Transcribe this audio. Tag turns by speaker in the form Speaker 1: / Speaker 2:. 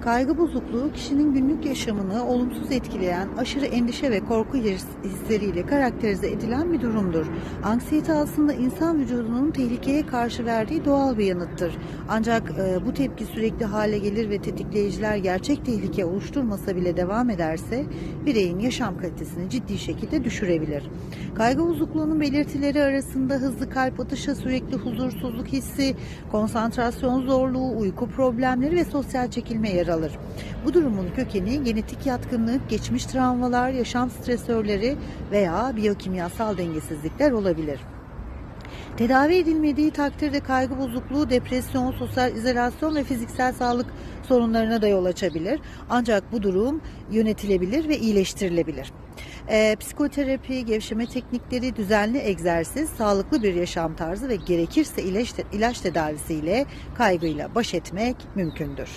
Speaker 1: Kaygı bozukluğu kişinin günlük yaşamını olumsuz etkileyen aşırı endişe ve korku his- hisleriyle karakterize edilen bir durumdur. Anksiyete aslında insan vücudunun tehlikeye karşı verdiği doğal bir yanıttır. Ancak e, bu tepki sürekli hale gelir ve tetikleyiciler gerçek tehlike oluşturmasa bile devam ederse bireyin yaşam kalitesini ciddi şekilde düşürebilir. Kaygı bozukluğunun belirtileri arasında hızlı kalp atışı, sürekli huzursuzluk hissi, konsantrasyon zorluğu, uyku problemleri ve sosyal çekilme yer alır. Bu durumun kökeni genetik yatkınlık, geçmiş travmalar, yaşam stresörleri veya biyokimyasal dengesizlikler olabilir. Tedavi edilmediği takdirde kaygı bozukluğu, depresyon, sosyal izolasyon ve fiziksel sağlık sorunlarına da yol açabilir. Ancak bu durum yönetilebilir ve iyileştirilebilir. Ee, psikoterapi, gevşeme teknikleri, düzenli egzersiz, sağlıklı bir yaşam tarzı ve gerekirse ilaç, ilaç tedavisiyle kaygıyla baş etmek mümkündür.